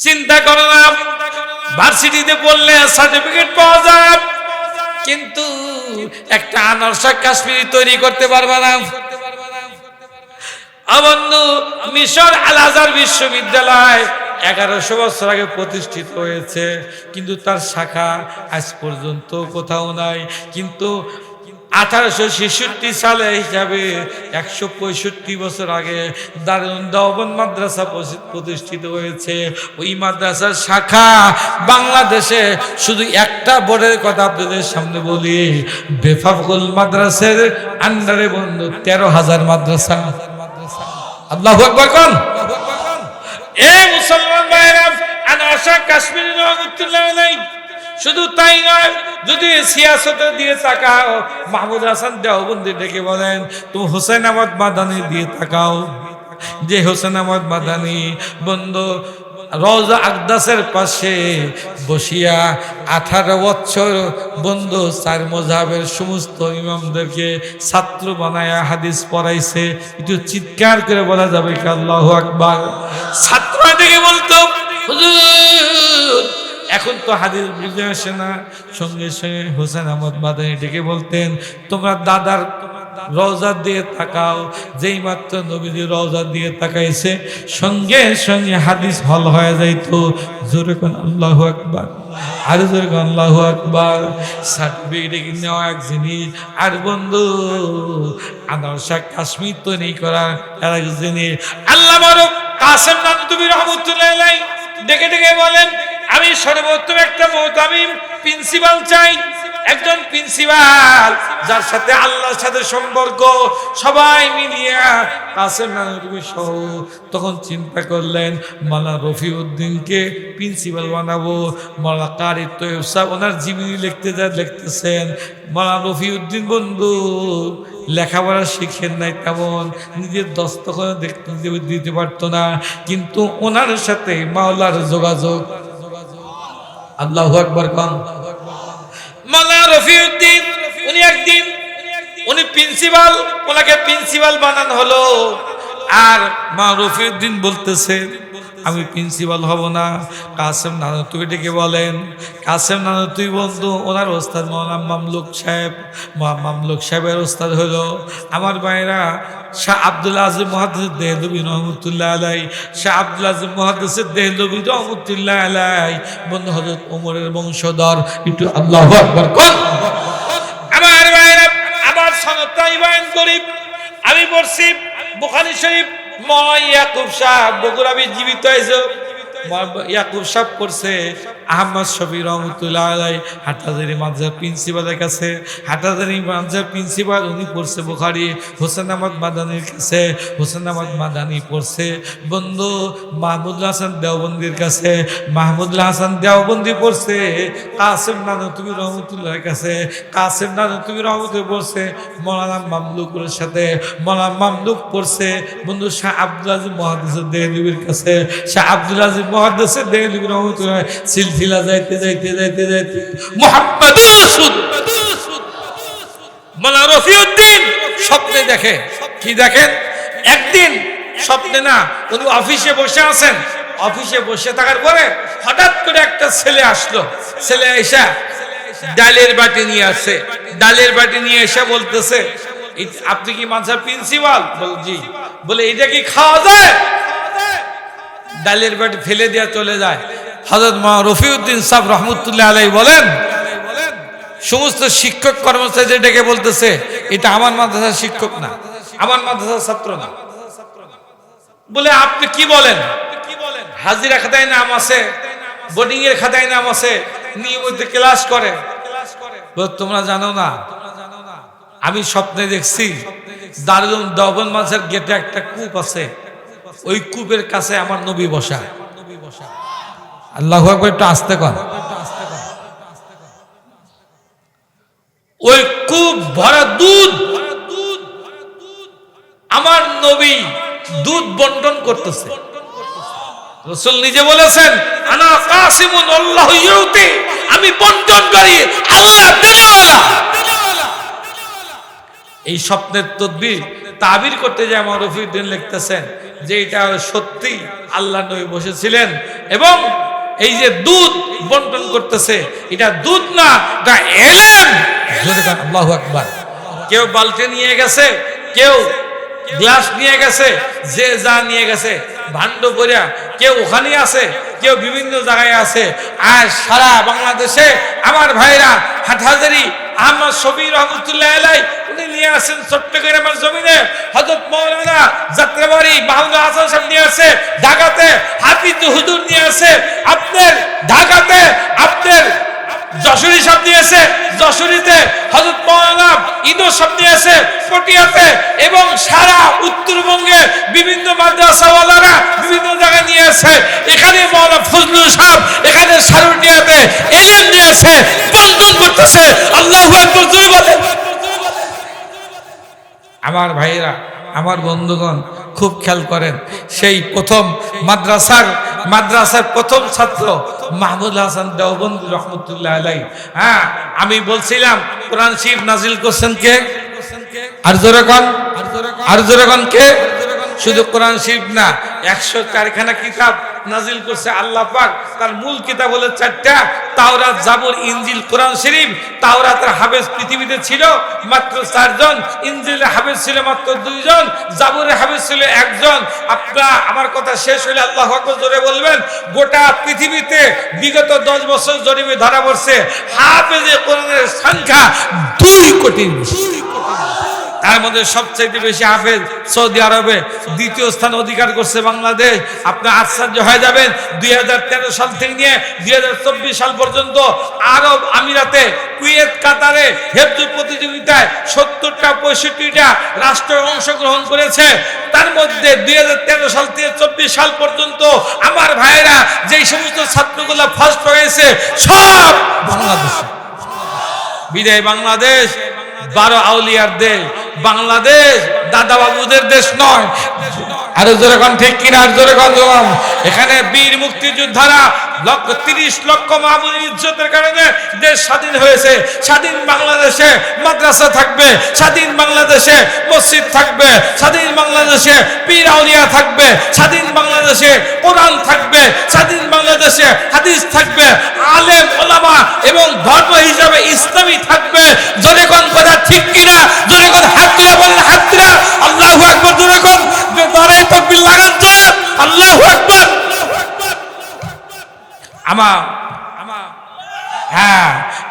চিন্তা করো না। ভার্সিটিতে পড়লে সার্টিফিকেট পাওয়া যায়। কিন্তু একটা আনারসা কাশ্মীরি তৈরি করতে পারবে না। আজার বিশ্ববিদ্যালয় এগারোশো বছর আগে প্রতিষ্ঠিত হয়েছে। কিন্তু তার শাখা আজ পর্যন্ত কোথাও নাই। কিন্তু আঠারোশো ছেষট্টি সালে হিসাবে একশো পঁয়ষট্টি বছর আগে দারুণ দেওবন মাদ্রাসা প্রতি- প্রতিষ্ঠিত হয়েছে। ওই মাদ্রাসার শাখা বাংলাদেশে শুধু একটা বোর্ডের কথা আপনাদের সামনে বলি বেফাকুল মাদ্রাসের আন্ডারে বন্ধু তেরো হাজার মাদ্রাসা। আল্লাহ কোন? এ মুসলমান ভাইরা আনাসা কাশ্মীরি নাই শুধু তাই নয় যদি সিয়াসতে দিয়ে তাকাও মাহমুদ হাসান দেহবন্দি ডেকে বলেন তুমি হোসেন আহমদ মাদানি দিয়ে তাকাও। যে হোসেন আহমদ মাদানি বন্ধু রওজা আকদাসের পাশে বসিয়া আঠারো বছর বন্ধু চার মজাবের সমস্ত ইমামদেরকে ছাত্র বানায়া হাদিস পড়াইছে। একটু চিৎকার করে বলা যাবে কি আল্লাহ আকবার? ছাত্র ডেকে বলতো "হুজুর, এখন তো হাদিস বুঝে আসে না। সঙ্গে সঙ্গে হোসেন আহমদ মাদানি ডেকে বলতেন, তোমরা দাদার রওজা দিয়ে তাকাও, যেই মাত্র নবীজি রওজা দিয়ে তাকাইছে, সঙ্গে সঙ্গে হাদিস হল হয়ে যাইতো। জোরে কোন, আল্লাহ আকবার। আর জোরে কোন, আল্লাহ আকবার। সার্টিফিকেট নেওয়া এক জিনিস। আর বন্ধু, আনারসা কাশ্মীর তৈরি করা আর এক জিনিস। আল্লাহ কাসেম নানুতুবি রহমতুল্লাহ আলাই ডেকে ডেকে বলেন আমি সর্বোত্তম একটা আমি প্রিন্সিপাল চাই। একজন প্রিন্সিপাল যার সাথে আল্লাহর সাথে সম্পর্ক, সবাই মিলিয়া কাসেম নানুতুবি সহ তখন চিন্তা করলেন, মালা রফি উদ্দিনকে প্রিন্সিপাল বানাবো। মালা কারি তৈব ওনার জীবনী লিখতে যা লিখতেছেন। মালা রফি উদ্দিন বন্ধু, লেখাপড়া শিখেন নাই তেমন, নিজের দস্তখত দেখতে দিতে পারতো না। কিন্তু ওনার সাথে মাওলার যোগাযোগ আল্লাহ আকবর কম মালা রফিউদ্দিন, উনি একদিন, উনি প্রিন্সিপাল, ওনাকে প্রিন্সিপাল বানানো হলো। আর মা রফিউদ্দিন বলতেছে আমি প্রিন্সিপাল হব না। কাসেম নানা তুই ডেকে বলেন। কাসেম নানা, তুই বন্ধু, ওনার ওস্তাদ মৌলানা মামলুক সাহেব। মামলুক সাহেবের ওস্তাদ হলো আমার ভাইরা শাহ আব্দুল আজিম মহাদিস দেহলবী রহমতুল্লাহ আলাই শাহ আব্দুল আজিম মহাদিস দেহলবী রহমতুল্লাহ আলাই বন্ধু হজরত ওমরের বংশধর, একটু আল্লাহ আকবর কর। আমার ভাইরা আমার সনদটাই বয়ান করি। আমি পড়ছি বুখারী শরীফ। ময় ইয়াকুব শাহ বগুড়াবি জীবিত হয়েছে ইয়াকুব সাহ পড়ছে আহমদ শফি রহমতুল্লাহ আলাই হাটাজারি মাদ্রাসার প্রিন্সিপালের কাছে হাটাজারি মাদ্রাসার প্রিন্সিপাল উনি পড়ছে বুখারি, হোসেন আহমদ মাদানির কাছে, হোসেন আহমদ মাদানি পড়ছে। বন্ধু, মাহমুদুল হাসান দেওবন্দির কাছে, মাহমুদুল হাসান দেওবন্দি পড়ছে। কাসেম নানতুবি রহমতুল্লাহর কাছে, কাসেম নানতুবি রহমতুল্লাহ পড়ছে। মৌলানা মামলুকের সাথে, মৌলানা মামলুক পড়ছে। বন্ধু, শাহ আব্দুল আজিজ মহাদিসের দেহলিবির কাছে, শাহ আব্দুল আজিজ মহাদিসের দেহলিবি রহমতুল্লাহ সিলসিলা যাইতে যাইতে যাইতে যাইতে। মোহাম্মদ মোলা রফিউদ্দিন স্বপ্নে দেখে। কি দেখেন? একদিন স্বপ্নে না উনি অফিসে বসে আছেন। অফিসে বসে থাকার পরে হঠাৎ করে একটা ছেলে আসলো। ছেলে এসা ডালের বাটি নিয়ে আসছে। ডালের বাটি নিয়ে এসে বলতেছে আপনি কি মাঝে প্রিন্সিপাল? বল, জি। বলে এটা কি খাওয়া যায়? ডালের বাটি ফেলে দেওয়া চলে যায়। হজরত মা রফিউদ্দিন সাহ রহমতুল্লাহ আলাই বলেন, সমস্ত শিক্ষক কর্মচারী ডেকে বলতেছে, এটা আমার মাদ্রাসার শিক্ষক না, আমার মাদ্রাসার ছাত্র না। বলে, আপনি কি বলেন? হাজিরা খাতায় নাম আছে, বোর্ডিং এর খাতায় নাম আছে, নিয়মিত ক্লাস করে। তোমরা জানো না, আমি স্বপ্নে দেখছি দারুণ দবন মাছের গেটে একটা কূপ আছে, ওই কূপের কাছে আমার নবী বসা নবী বসা। আল্লাহ একবার একটু আসতে কর। ওই কূপ ভরা দুধ। আমার নবী দুধ বন্টন করতেছে। রসুল নিজে বলেছেন, আনা কাসিমুন আল্লাহ ইউতি। আমি বন্টন করি আল্লাহ দেওয়ালা এই স্বপ্নের তদবির তাবির করতে যায় আমার রফিউদ্দিন লিখতেছেন, যে এটা সত্যি, আল্লাহ নবী বসেছিলেন এবং এই যে দুধ বন্টন করতেছে এটা দুধ না এটা এলেম আল্লাহু আকবার। কেউ বালতি নিয়ে গেছে কেউ গ্লাস নিয়ে গেছে যে যা নিয়ে গেছে ভাণ্ড করিয়া কেউ ওখানে আছে কেউ বিভিন্ন জায়গায় আছে। আর সারা বাংলাদেশে আমার ভাইরা হাটহাজারি আহমদ শবীর রহমতুল্লাহ আলাই উনি নিয়ে আসেন চট্টগ্রামের জমিনে। হজরত মৌলানা যাত্রাবাড়ি মাহমুদ হাসান সাহেব নিয়ে আসে, ঢাকাতে হাফিজ হুজুর নিয়ে আসে, আপনার ঢাকাতে আপনার যশোরী সব দিয়েছে যশোরীতে হজরত মৌলানা ইদো সব দিয়েছে পটিয়াতে এবং সারা উত্তরবঙ্গে বিভিন্ন মাদ্রাসাওয়ালারা বিভিন্ন জায়গায় নিয়ে আসে। এখানে মৌলানা ফজলুল সাহেব, এখানে সারুটিয়াতে এলেন দিয়েছে আল্লাহ আমার ভাইয়েরা, আমার বন্ধুগণ খুব খেয়াল করেন, সেই প্রথম মাদ্রাসার মাদ্রাসার প্রথম ছাত্র মাহমুদ হাসান দেওবন্দি রহমতুল্লাহ আলাই। হ্যাঁ আমি বলছিলাম, কোরআন শিব নাজিল করছেন কে? আর জোরে কন। আর জোরে কন কে? শুধু কোরআন শরীফ না, একশো চারখানা কিতাব নাজিল করছে আল্লাহ পাক। তার মূল কিতাব হলো চারটা। তাওরাত, জাবুর, ইনজিল, কোরআন শরীফ। তাওরাতের হাফেজ পৃথিবীতে ছিল মাত্র চারজন, ইনজিলের হাফেজ ছিল মাত্র দুইজন, জাবুরের হাফেজ ছিল একজন। আপনারা আমার কথা শেষ হলে আল্লাহ আকবার জোরে বলবেন, গোটা পৃথিবীতে বিগত দশ বছর জরিপে ধরা পড়ছে, হাফেজে কোরআনের সংখ্যা দুই বেশি। তার মধ্যে সবচাইতে বেশি হাফেজ সৌদি আরবে দ্বিতীয় স্থান অধিকার করছে বাংলাদেশ। আপনি আশ্চর্য হয়ে যাবেন, দুই হাজার তেরো সাল থেকে নিয়ে দুই হাজার চব্বিশ সাল পর্যন্ত আরব আমিরাতে কুয়েত, কাতারে হেফজু প্রতিযোগিতায় সত্তরটা, পঁয়ষট্টিটা রাষ্ট্র অংশগ্রহণ করেছে। তার মধ্যে দুই হাজার তেরো সাল থেকে চব্বিশ সাল পর্যন্ত আমার ভাইয়েরা যেই সমস্ত ছাত্রগুলো ফার্স্ট হয়েছে, সব বাংলাদেশে। বিদায় বাংলাদেশ, বারো আউলিয়ার দেশ। বাংলাদেশ দাদা বাবুদের দেশ নয়। আরও জোরে কন, ঠিক কিনা? আর জবাব। এখানে বীর মুক্তিযোদ্ধারা তিরিশ লক্ষ মাহমুদের ইজ্জতের কারণে দেশ স্বাধীন হয়েছে। স্বাধীন বাংলাদেশে মাদ্রাসা থাকবে, স্বাধীন বাংলাদেশে মসজিদ থাকবে, স্বাধীন বাংলাদেশে পীর আউলিয়া থাকবে, স্বাধীন বাংলাদেশে কোরআন থাকবে, স্বাধীন বাংলাদেশে হাদিস থাকবে, আলেম, ওলামা এবং ধর্ম হিসাবে ইসলামী থাকবে। কোন কথা ঠিক কিনা? জোরে কোন হাত তুলে বলেন হাত তুলে আল্লাহু আকবার জোরে কোন। নারায়ে তাকবীর লাগান আল্লাহু আকবার। আমা হ্যাঁ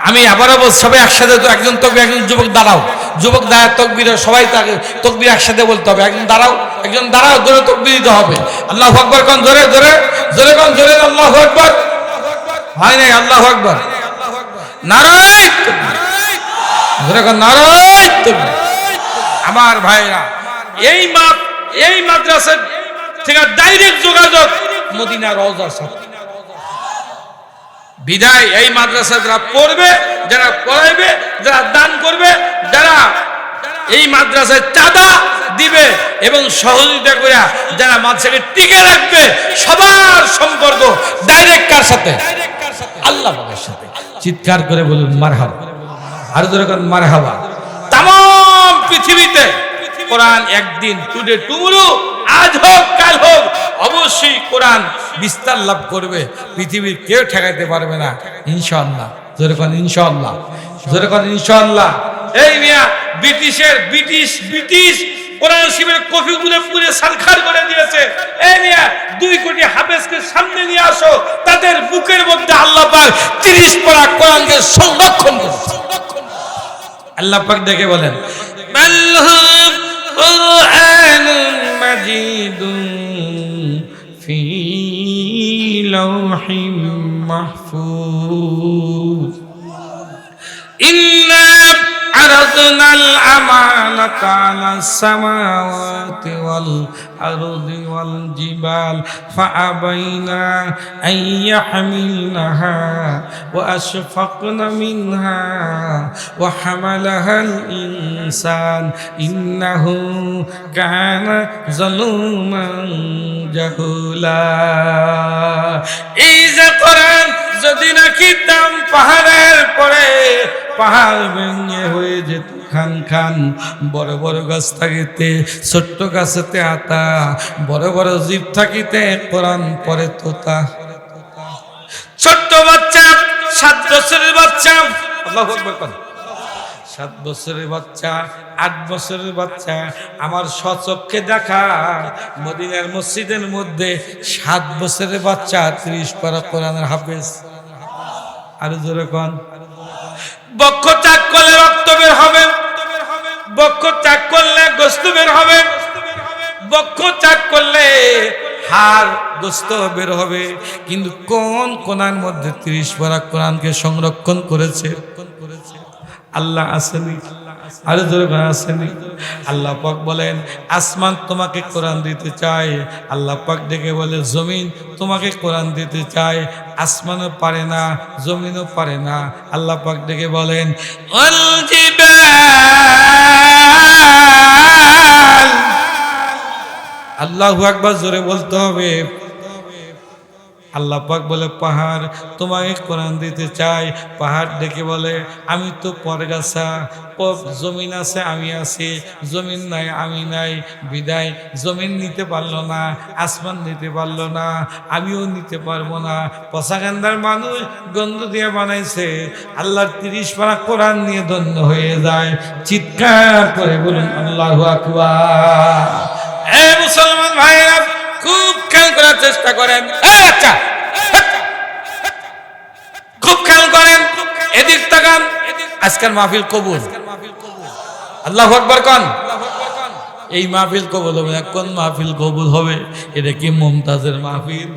আমি আবারও বল সবাই একসাথে একজন তকবির, একজন যুবক, দাঁড়াও। যুবক দাঁড়ায় তকবির, সবাই তাকে তকবির একসাথে বলতে হবে। একজন দাঁড়াও একজন দাঁড়াও, জোরে তকবির দিতে হবে। আল্লাহ আকবর কোন, জোরে জোরে জোরে কোন, জোরে, আল্লাহ আকবর। হয় নাই, আল্লাহ আকবর। নারায় জোরে কোন, নারায় আমার ভাইরা, এই মাপ এই মাদ্রাসার থেকে ডাইরেক্ট যোগাযোগ মদিনা রওজার সাথে বিদায় এই মাদ্রাসা যারা পড়বে, যারা পড়াইবে, যারা দান করবে, যারা এই মাদ্রাসায় চাঁদা দিবে এবং সহযোগিতা করে যারা মাদ্রাসাকে টিকে রাখবে, সবার সম্পর্ক ডাইরেক্ট কার সাথে? আল্লাহ সাথে। চিৎকার করে বলুন, মারহাবা। আর যেরকম মারহাবা। পৃথিবীতে। কোরআন একদিন টুডে টুমরু, আজ হোক, কাল হোক, অবশ্যই কোরআন বিস্তার লাভ করবে। পৃথিবীর কেউ ঠেকাইতে পারবে না ইনশাল্লাহ যেরকম ইনশাল্লাহ যেরকম ইনশাল্লাহ এই মিয়া, ব্রিটিশের ব্রিটিশ ব্রিটিশ কোরআন শিবের কফিগুলো পুরে সারখার করে দিয়েছে। এই মিয়া, দুই কোটি হাফেজকে সামনে নিয়ে আসো, তাদের বুকের মধ্যে আল্লাহ পাক তিরিশ পারা কোরআনকে সংরক্ষণ করছে। আল্লাহ পাক দেখে বলেন بل هم قرآن مجيد في لوح محفوظ. إن عرضنا الأمانة على السماوات والأرض والجبال فأبينا أن يحملنها وأشفقن منها وحملها الإنسان إنه كان ظلوما جهولا إذا قرآن যদি নাকি দাম পাহাড়ের পরে পাহাড় ভেঙে হয়ে যেত খান খান। বড় বড় গাছ থাকিতে, ছোট্ট গাছেতে আতা, বড় বড় জীব থাকিতে, কোরআন পরে তোতা। ছোট্ট বাচ্চা, সাত বছরের বাচ্চা সাত বছরের বাচ্চা, আট বছরের বাচ্চা, আমার সচক্ষে দেখা, মদিনার মসজিদের মধ্যে সাত বছরের বাচ্চা, ত্রিশ পারা কোরআনের হাফেজ। আরও জোরে কন। বক্ষ চাক করলে রক্ত বের হবে। বক্ষ চাক করলে গোস্ত বের হবে। বক্ষ চাক করলে হার গোস্ত বের হবে। কিন্তু কোন কোনার মধ্যে ত্রিশ পারা কোরআনকে সংরক্ষণ করেছে? আল্লাহ আসেনি আরও জোরে আসেনি আল্লাহ পাক বলেন, আসমান তোমাকে কোরআন দিতে চায়। আল্লাহ পাক ডেকে বলে, জমিন তোমাকে কোরআন দিতে চায়। আসমানও পারে না, জমিনও পারে না। আল্লাহ পাক ডেকে বলেন "ওয়াল জিবাল আল্লাহু আকবার জোরে বলতে হবে। আল্লাহ পাক বলে, পাহাড় তোমাকে কোরআন দিতে চাই। পাহাড় ডেকে বলে, আমি তো পরগাছা জমিন আছে, আমি আছি। জমিন নাই, আমি নাই। বিদায়, জমিন নিতে পারল না, আসমান নিতে পারল না, আমিও নিতে পারব না। পশাগান্দার মানুষ গন্ধ দিয়ে বানাইছে। আল্লাহর তিরিশ পারা কোরআন নিয়ে ধন্য হয়ে যায়। চিৎকার করে বলুন, আল্লাহ আকবার। এ মুসলমান ভাইরা খুব খেয়াল করার চেষ্টা করেন এই বাচ্চা খুব খেয়াল করেন তাকান আজকের মাহফিল কবুল। আল্লাহ আকবর কন। এই মাহফিল কবুল হবে না, কোন মাহফিল কবুল হবে? এটা কি মমতাজের মাহফিল?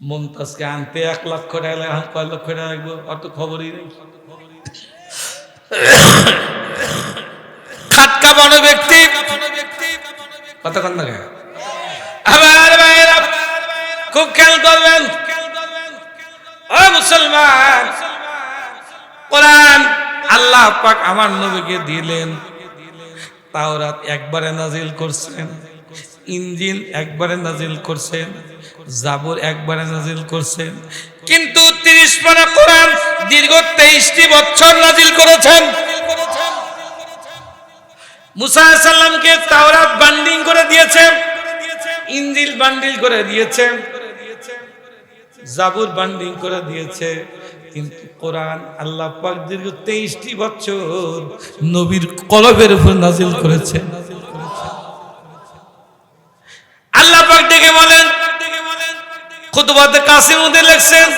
মমতাজকে আনতে এক লক্ষ টাকা লাগে কয় লক্ষ টাকা লাগবে? অত খবরই নেই। খাটকা বড় ব্যক্তি। কতক্ষণ লাগে? আমার ভাইয়েরা, খুব খেয়াল করবেন। ও মুসলমান, কোরআন আল্লাহ পাক আমার নবীকে দিলেন। তাওরাত একবারে নাজিল করছেন ইঞ্জিল একবারে নাজিল করছেন, জাবর একবারে নাজিল করছেন। কিন্তু তিরিশ পারা কোরআন দীর্ঘ তেইশটি বছর নাজিল করেছেন। মুসা সাল্লামকে তাওরাত বান্ডিং করে দিয়েছে ইঞ্জিল বান্ডিল করে দিয়েছে জাবুর বান্ডিং করে দিয়েছে। কিন্তু কোরআন আল্লাহ পাক দীর্ঘ তেইশটি বছর নবীর কলবের উপর নাজিল করেছে। আল্লাহ পাক ডেকে বলেন, খুতবাতে কাসিম উদ্দিন লেখছেন।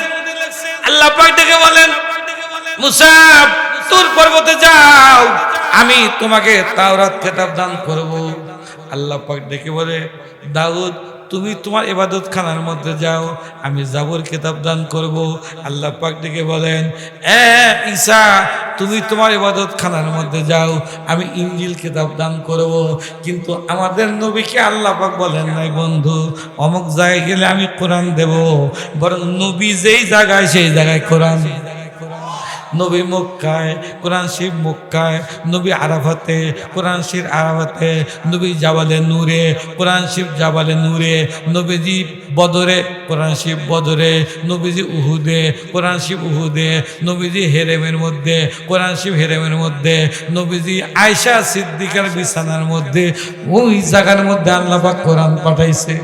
আল্লাহ পাক ডেকে বলেন, মুসাব, তোর পর্বতে যাও, আমি তোমাকে তাওরাত খেতাব দান করব। আল্লাহ পাক ডেকে বলে, দাউদ তুমি তোমার এবাদত খানার মধ্যে যাও, আমি জাবর খেতাব দান করব। আল্লাহ পাক ডেকে বলেন, এ ঈসা, তুমি তোমার ইবাদত খানার মধ্যে যাও, আমি ইঞ্জিল খেতাব দান করব। কিন্তু আমাদের নবীকে আল্লাহ পাক বলেন নাই, বন্ধু, অমুক জায়গায় গেলে আমি কোরআন দেব। বরং নবী যেই জায়গায়, সেই জায়গায় কোরআন। নবী মক্কায়, কোরআন শিব মক্কায়, নবী আরাফাতে, কোরআন শিব আরাফাতে, নবী জাবালে নূরে, কোরআন শিব জাবালে নূরে, নবীজি বদরে, কোরআন শিব বদরে, নবীজি উহুদে, কোরআন শিব উহুদে, নবীজি হেরেমের মধ্যে, কোরআন শিব হেরেমের মধ্যে, নবীজি আয়সা সিদ্দিকার বিছানার মধ্যে, ওই জায়গার মধ্যে আল্লাপাক কোরআন পাঠাইছে।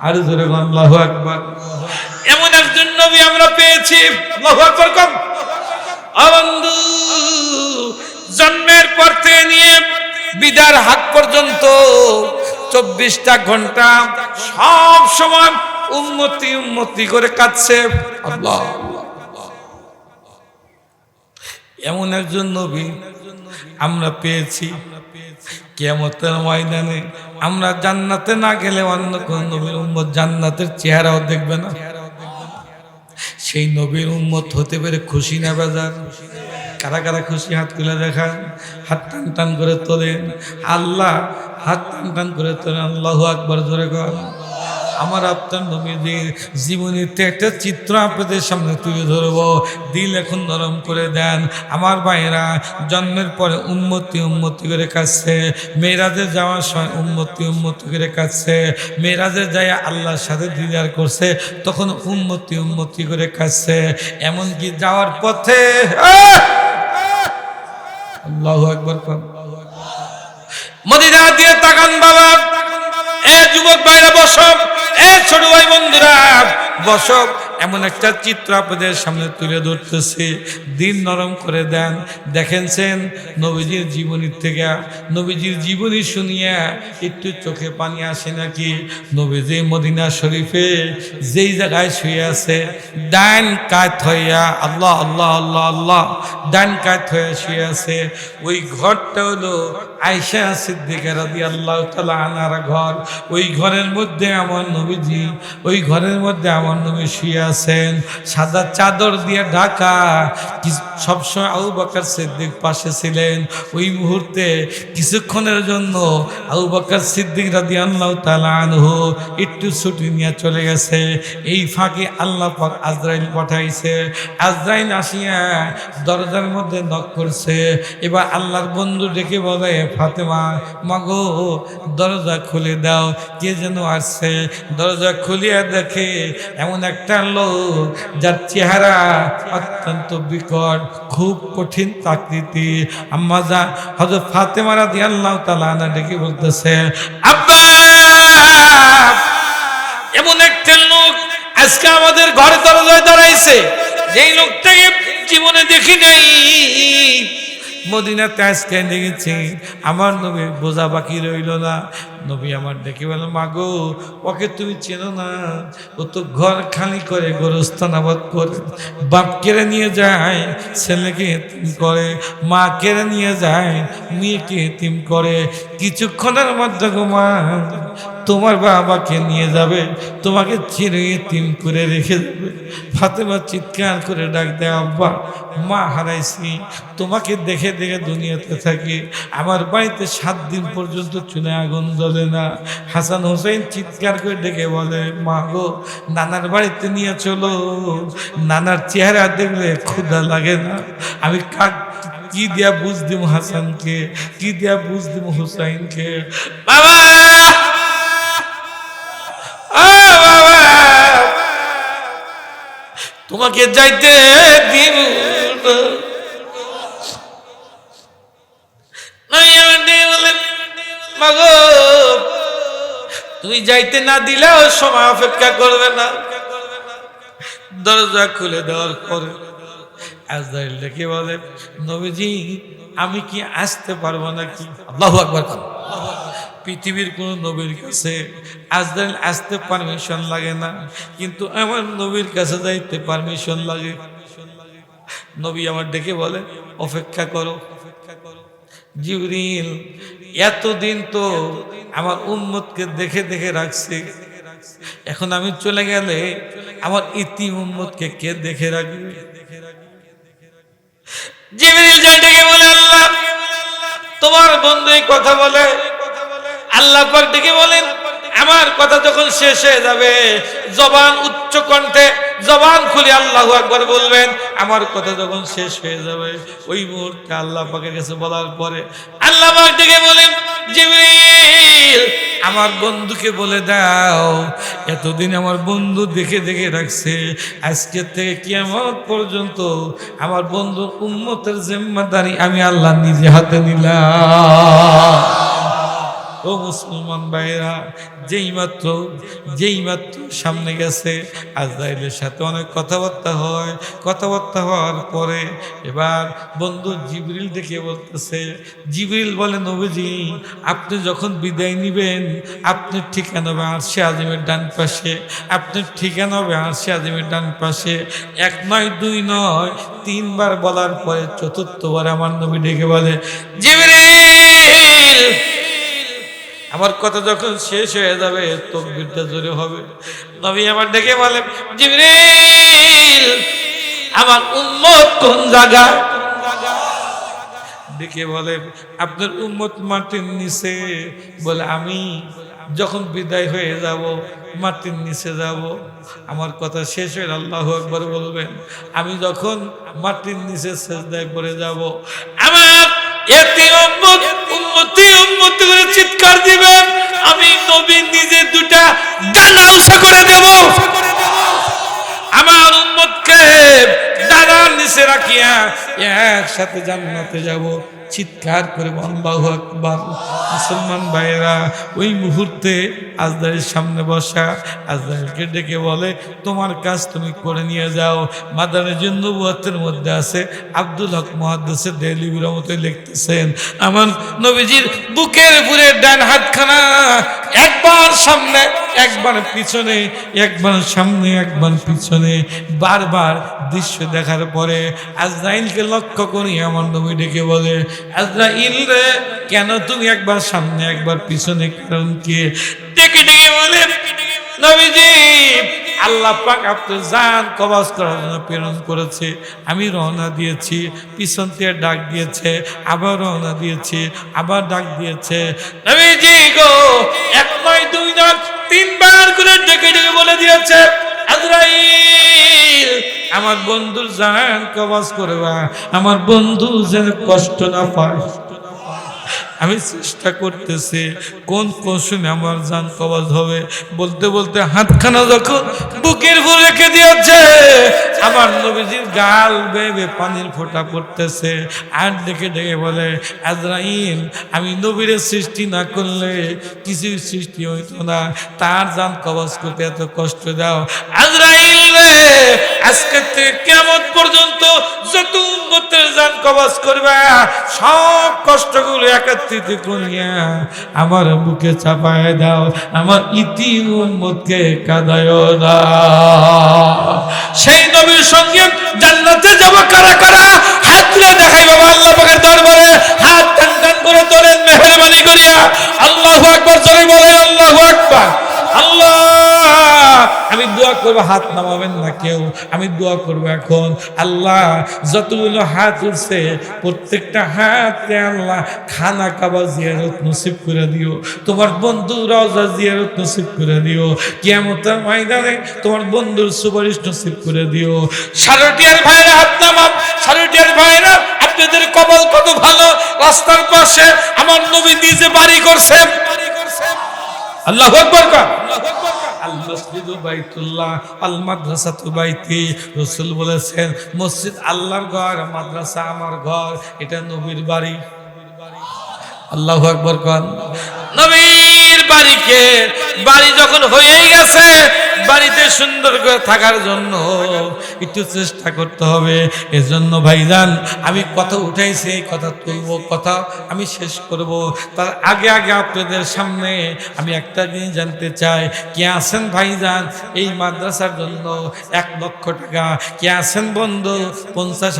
আর জোরে আল্লাহ আকবার। এমন একজন নবী আমরা পেয়েছি। বন্ধু জন্মের পর থেকে নিয়ে বিদার হাত পর্যন্ত চব্বিশটা ঘণ্টা সব সময় উন্নতি উন্নতি করে আল্লাহ। এমন একজন নবী আমরা পেয়েছি। কেমতের ময়দানে আমরা জান্নাতে না গেলে অন্য কোন নবীর উম্মত জান্নাতের চেহারাও দেখবে না। সেই নবীর উন্মত হতে পেরে খুশি না বাজার? কারা কারা খুশি? হাত তুলে দেখান। হাত টান টান করে তোলেন। আল্লাহ, হাত টান টান করে তোলেন। আল্লাহ আকবর ধরে কর আমার আপনার নবীদের জীবনীতে একটা চিত্র আপনাদের সামনে তুলে ধরবো। দিল এখন নরম করে দেন। আমার ভাইয়েরা, জন্মের পরে উন্মতি উন্মতি করে কাছে মেয়েরাজে যাওয়ার সময় উন্মতি উন্মতি করে কাছে মেয়েরাজে যায় আল্লাহর সাথে দিদার করছে, তখন উন্মতি উন্মতি করে কাছে এমনকি যাওয়ার পথে! আল্লাহু দিয়ে তাকান বাবা। এ যুবক বাইরে বসব ছোট ভাই বন্ধুরা বসব এমন একটা চিত্র আপনাদের সামনে তুলে ধরতেছে। দিন নরম করে দেন। দেখেনছেন নবীজির জীবনীর থেকে, নবীজির জীবনী শুনিয়া একটু চোখে পানি আসে নাকি? নবীজি মদিনা শরীফে যেই জায়গায় শুয়ে আছে, ডান কাত হইয়া আল্লাহ আল্লাহ আল্লাহ আল্লাহ, ডান কাত হইয়া শুয়ে আছে। ওই ঘরটা হলো আয়সা সিদ্দিকা রাদি আল্লাহ তালা আনার ঘর। ওই ঘরের মধ্যে আমার নবীজি, ওই ঘরের মধ্যে আমার নবী শুয়ে আছেন। সাদা চাদর দিয়ে ঢাকা। সবসময় আবু বাকার সিদ্দিক পাশে ছিলেন। ওই মুহূর্তে কিছুক্ষণের জন্য আবু বাকার সিদ্দিক রাদি আল্লাহ তালা আনহু একটু ছুটি নিয়ে চলে গেছে। এই ফাঁকে আল্লাহ পাক আজরাইল পাঠাইছে। আজরাইল আসিয়া দরজার মধ্যে নক করছে। এবার আল্লাহর বন্ধু ডেকে বলে, ফাতেমা, মাগো, দরজা খুলে দাও। কে যেন আসছে? দরজা খুলিয়া দেখে এমন একটা লোক যার চেহারা অত্যন্ত বিকট, খুব কঠিন তাকৃতি আম্মা যা হজরত ফাতেমা রাদি আল্লাহ তালা ডেকে বলতেছে, আব্বা, এমন একটা লোক আজকে আমাদের ঘরে দরজায় দাঁড়াইছে। যেই লোকটাকে জীবনে দেখি নাই। মদিনাতে আজকে দেখেছি? আমার নবী বোঝা বাকি রইল না। নবী আমার দেখে বলো মাগো, ওকে তুমি চেনো না। ও তো ঘর খালি করে গোরস্থান আবাদ করে। বাপ কেড়ে নিয়ে যায়, ছেলেকে এতিম করে। মা কেড়ে নিয়ে যায়, মেয়েকে এতিম করে। কিছুক্ষণের মধ্যে গো মা তোমার বাবাকে নিয়ে যাবে, তোমাকে চিরে এতিম করে রেখে দেবে ফাতেমা চিৎকার করে ডাক দেয়, আব্বা, মা হারাইছি, তোমাকে দেখে দেখে দুনিয়াতে থাকি, আমার বাড়িতে সাত দিন পর্যন্ত চুনে আগুন জ্বলে না। হাসান হোসেন চিৎকার করে ডেকে বলে, মা গো, নানার বাড়িতে নিয়ে চলো, নানার চেহারা দেখলে ক্ষুধা লাগে না। আমি কাক, কি দিয়া বুঝ দিব হাসানকে, কি দিয়া বুঝ দিব হুসাইনকে? তোমাকে যাইতে দিব না। নাই আমার নেই বলে, মাগো তুমি যাইতে না দিলেও সময় অপেক্ষা করবে না দরজা খুলে দেওয়ার পরে আজরাইল ডেকে বলে নবীজি আমি কি আসতে পারব নাকি আল্লাহু আকবার। পৃথিবীর কোন নবীর কাছে আজরাইল আসতে পারমিশন লাগে না, কিন্তু আমার নবীর কাছে যাইতে পারমিশন লাগে। নবী আমার ডেকে বলে, অপেক্ষা করো। জিবরিল, এতদিন তো আমার উম্মতকে দেখে দেখে রাখছি। এখন আমি চলে গেলে আমার ইতি উম্মতকে কে দেখে রাখবে? জিবরিল ডেকে বলে, আল্লাহ, তোমার বন্ধু কথা বলে আল্লাহ পাক ডেকে বলেন, আমার কথা যখন শেষ হয়ে যাবে, জবান উচ্চ কণ্ঠে, জবান খুলে আল্লাহ একবার বলবেন, আমার কথা যখন শেষ হয়ে যাবে, ওই মুহূর্তে আল্লাহ পাকের কাছে বলার পরে আল্লাহ পাক ডেকে বলেন, জিবরিল, আমার বন্ধুকে বলে দাও, এতদিন আমার বন্ধু দেখে দেখে রাখছে আজকের থেকে কিয়ামত পর্যন্ত আমার বন্ধু উম্মতের জিম্মাদারি আমি আল্লাহ নিজে হাতে নিলাম। ও মুসলমান ভাইরা যেই মাত্র যেই মাত্র সামনে গেছে, আজরাইলের সাথে অনেক কথাবার্তা হয়। কথাবার্তা হওয়ার পরে এবার বন্ধু জিবরিল দেখে বলতেছে, জিবরিল বলে নবীজি, আপনি যখন বিদায় নিবেন আপনার ঠিকানা হবে আরশে আজিমের ডান পাশে। আপনার ঠিকানা হবে আরশে আজিমের ডান পাশে। এক নয়, দুই নয়, তিনবার বলার পরে চতুর্থবার আমার নবী ডেকে বলে, জিবরিল আমার কথা যখন শেষ হয়ে যাবে, তকবিরটা জোরে হবে। নবী আমার ডেকে বলে জিবরিল, আমার উম্মত কোন জায়গা ডেকে বলে আপনার উম্মত মাটির নিচে। বলে, আমি যখন বিদায় হয়ে যাব, মাটির নিচে যাব। আমার কথা শেষ হয়ে আল্লাহ একবার বলবেন, আমি যখন মাটির নিচে শেষদায় পড়ে যাব, আমার এতে উম্মতি করে চিৎকার দিবেন, আমি নবী নিজে দুটা ডানা উষা করে দেব। আমার উম্মতকে ডানার নিচে রাখিয়া একসাথে জান্নাতে যাব। চিৎকার করে, আল্লাহু আকবার। মুসলমান ভাইয়েরা, ওই মুহূর্তে আজদারের সামনে বসা আজদারকে ডেকে বলে, তোমার কাজ তুমি করে নিয়ে যাও। মাদারের জন্য বুয়াতের মধ্যে আছে, আব্দুল হক মহাদ্দেশের ডেলি বিরমতে লিখতেছেন, আমার নবীজির বুকের উপরে ডান হাতখানা, একবার সামনে, একবার পিছনে, একবার সামনে, একবার পিছনে। বারবার দৃশ্য দেখার পরে আজরাইলকে লক্ষ্য করি আমার নবী ডেকে বলে কেন তুমি একবার সামনে, একবার পিছনে? কারণ কে? ডেকে ডেকে বলে নবীজি, আল্লাহ পাক আপনার জান কবাস করার জন্য প্রেরণ করেছে। আমি রওনা দিয়েছি, পিছন থেকে ডাক দিয়েছে, আবার রওনা দিয়েছি, আবার ডাক দিয়েছে। নবীজি গো আমার বন্ধুর জান কবাস করবা আমার বন্ধু যেন কষ্ট না পায়। আমি চেষ্টা করতেছি, কোন কৌশলে আমার যান কবাজ হবে? বলতে বলতে হাতখানা যখন বুকের উপর রেখে দিয়েছে, আমার নবীজির গাল বেবে পানির ফোঁটা পড়তেছে। আর ডেকে ডেকে বলে, আজরাইল, আমি নবীরের সৃষ্টি না করলে কিছুই সৃষ্টি হইতো না। তার জান কবাজ করতে এত কষ্ট দাও। আজরাইল রে, আজকে কেমন পর্যন্ত যত উন্মতের যান কবাজ করবে, সব কষ্টগুলো একত্রিত করিয়া আমার বুকে চাপায় দাও, আমার ইতি উম্মতকে কাদায় না সেই নবীর সঙ্গে জান্নাতে যাব কারা কারা? হাত তুলে দেখাই বাবা আল্লাহ পাকের দরবারে। হাত টান টান করে তোলেন মেহরবানি করিয়া। আল্লাহু আকবার, জোরে বলে, আল্লাহু আকবার। আল্লাহ আমি দোয়া করব, হাত নামাবেন না কেউ। আমি দোয়া করব এখন, আল্লাহ, যতগুলো হাত উঠছে, প্রত্যেকটা হাতে আল্লাহ খানা কাবা জিয়ারত নসিব করে দিও। তোমার বন্ধু রওজা জিয়ারত নসিব করে দিও। কিয়ামতের ময়দানে তোমার বন্ধুর সুপারিশ নসিব করে দিও। সারটিয়ার ভাইরা, হাত নামাম সারটিয়ার ভাইরা, আপনাদের কবল কত ভালো? রাস্তার পাশে আমার নবী নিজে বাড়ি করছে আল্লাহ আকবার কা আল মসজিদু বাইতুল্লাহ, আল মাদ্রাসাতু বাইতি। রসুল বলেছেন, মসজিদ আল্লাহর ঘর, মাদ্রাসা আমার ঘর, এটা নবীর বাড়ি। আল্লাহ আকবর খান কোন নবীর বাড়িকে বাড়ি যখন হয়েই গেছে, বাড়িতে সুন্দর করে থাকার জন্য একটু চেষ্টা করতে হবে। এজন্য ভাইজান, আমি কথা উঠাইছি কথা তুলবো, কথা আমি শেষ করব। তার আগে আগে আপনাদের সামনে আমি একটা জিনিস জানতে চাই। কে আছেন ভাইজান? এই মাদ্রাসার জন্য এক লক্ষ টাকা। কে আছেন বন্ধু? পঞ্চাশ